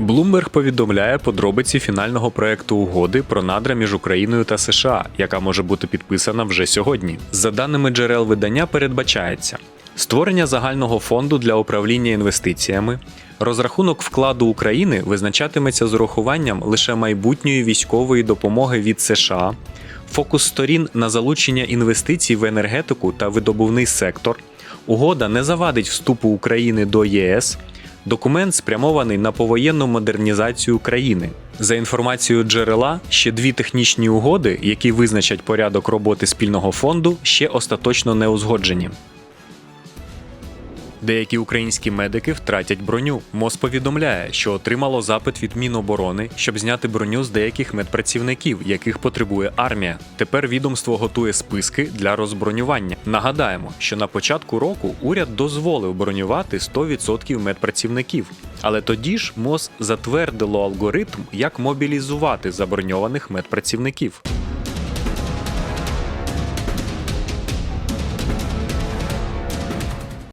Bloomberg повідомляє подробиці фінального проекту угоди про надра між Україною та США, яка може бути підписана вже сьогодні. За даними джерел видання, передбачається створення загального фонду для управління інвестиціями. Розрахунок вкладу України визначатиметься з урахуванням лише майбутньої військової допомоги від США, фокус сторін на залучення інвестицій в енергетику та видобувний сектор. Угода не завадить вступу України до ЄС. Документ спрямований на повоєнну модернізацію країни. За інформацією джерела, ще дві технічні угоди, які визначать порядок роботи спільного фонду, ще остаточно не узгоджені. Деякі українські медики втратять броню. МОЗ повідомляє, що отримало запит від Міноборони, щоб зняти броню з деяких медпрацівників, яких потребує армія. Тепер відомство готує списки для розбронювання. Нагадаємо, що на початку року уряд дозволив бронювати 100% медпрацівників. Але тоді ж МОЗ затвердило алгоритм, як мобілізувати заброньованих медпрацівників.